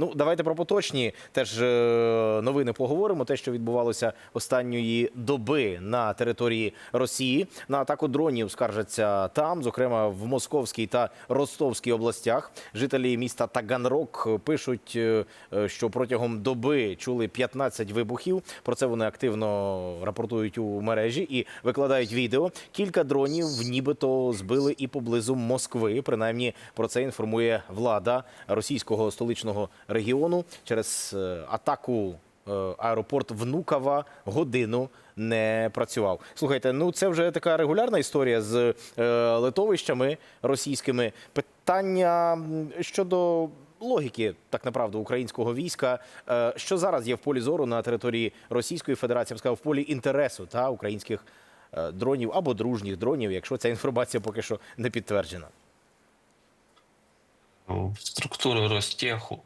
Ну, давайте про поточні теж е, новини поговоримо. Те, що відбувалося останньої доби на території Росії. На атаку дронів скаржаться там, зокрема в Московській та Ростовській областях. Жителі міста Таганрог пишуть, е, е, що протягом доби чули 15 вибухів. Про це вони активно рапортують у мережі і викладають відео. Кілька дронів нібито збили і поблизу Москви. Принаймні про це інформує влада російського столичного регіону через е, атаку. е, Аеропорт Внукова годину не працював. Слухайте, ну це вже така регулярна історія з е, литовищами російськими. Питання щодо логіки, так направду, українського війська. Що зараз є в полі зору на території Російської Федерації, я б сказав, в полі інтересу та українських дронів або дружніх дронів, якщо ця інформація поки що не підтверджена. В структуру Ростеху,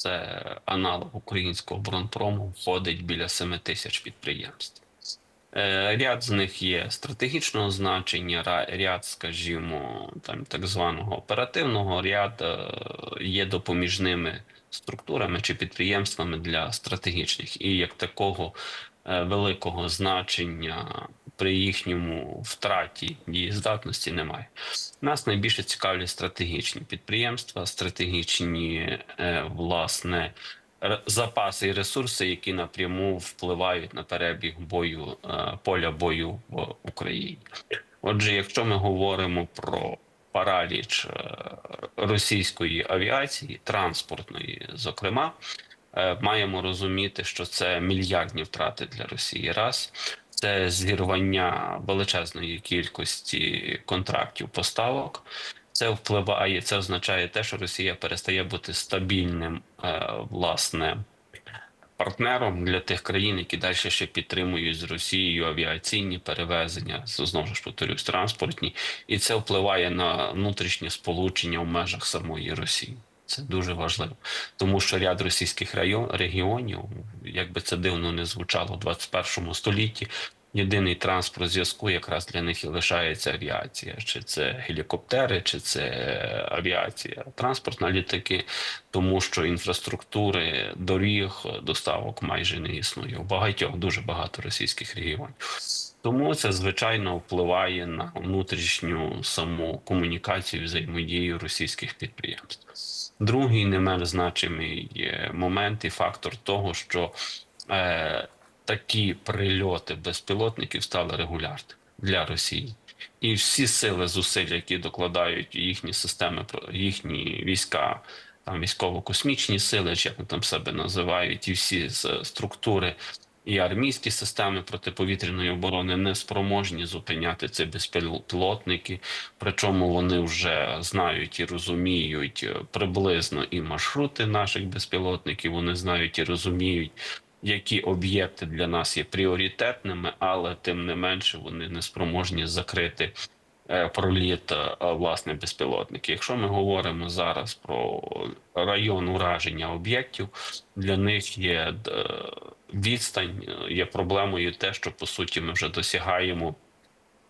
це аналог українського бронпрому, входить біля 7 тисяч підприємств. Е, Ряд з них є стратегічного значення, ряд, скажімо, там так званого оперативного, ряд е, є допоміжними структурами чи підприємствами для стратегічних. І як такого великого значення при їхньому втраті дієздатності немає. Нас найбільше цікавлять стратегічні підприємства, стратегічні е, власне запаси і ресурси, які напряму впливають на перебіг бою е, поля бою в Україні. Отже, якщо ми говоримо про параліч е, російської авіації, транспортної, зокрема, е, маємо розуміти, що це мільярдні втрати для Росії. Раз це зірвання величезної кількості контрактів поставок. Це впливає, це означає те, що Росія перестає бути стабільним е, власне партнером для тих країн, які далі ще підтримують з Росією авіаційні перевезення, знову ж повторюсь, транспортні, і це впливає на внутрішнє сполучення в межах самої Росії. Це дуже важливо, тому що ряд російських район, регіонів, як би це дивно не звучало в 21 столітті, єдиний транспорт зв'язку якраз для них і лишається авіація, чи це гелікоптери, чи це авіація, транспортна літаки, тому що інфраструктури доріг, доставок майже не існує. У багатьох дуже багато російських регіонів. Тому це звичайно впливає на внутрішню саму комунікацію взаємодію російських підприємств. Другий не менш значимий момент і фактор того, що е, такі прильоти безпілотників стали регулярними для Росії. І всі сили зусиль, які докладають їхні системи, їхні війська, там військово-космічні сили, чи як вони там себе називають, і всі структури і армійські системи протиповітряної оборони не спроможні зупиняти ці безпілотники. Причому вони вже знають і розуміють е, приблизно і маршрути наших безпілотників. Вони знають і розуміють, які об'єкти для нас є пріоритетними, але тим не менше вони не спроможні закрити проліт е, власне безпілотників. Якщо ми говоримо зараз про район ураження об'єктів, для них є е, відстань, е, є проблемою те, що по суті ми вже досягаємо.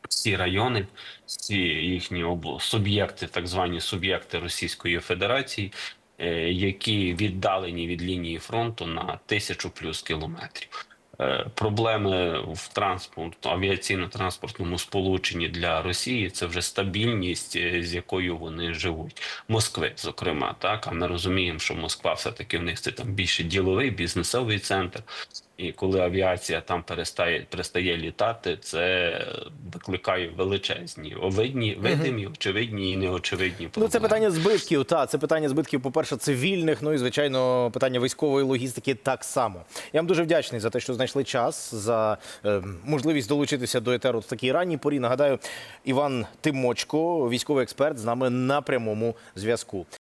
Всі райони, всі їхні обл- суб'єкти, так звані суб'єкти Російської Федерації, е, які віддалені від лінії фронту на тисячу плюс кілометрів. Е, Проблеми в транспорт, авіаційно-транспортному сполученні для Росії це вже стабільність, е, з якою вони живуть. Москви, зокрема, так а ми розуміємо, що Москва все таки в них це там більше діловий бізнесовий центр. І коли авіація там перестає перестає літати, це викликає величезні овидні, видимі, очевидні і неочевидні проблеми. Ну, це питання збитків. Та це питання збитків, по-перше, цивільних. Ну і звичайно, питання військової логістики так само. Я вам дуже вдячний за те, що знайшли час за е, можливість долучитися до етеру в такій ранній порі. Нагадаю, Іван Тимочко, військовий експерт, з нами на прямому зв'язку.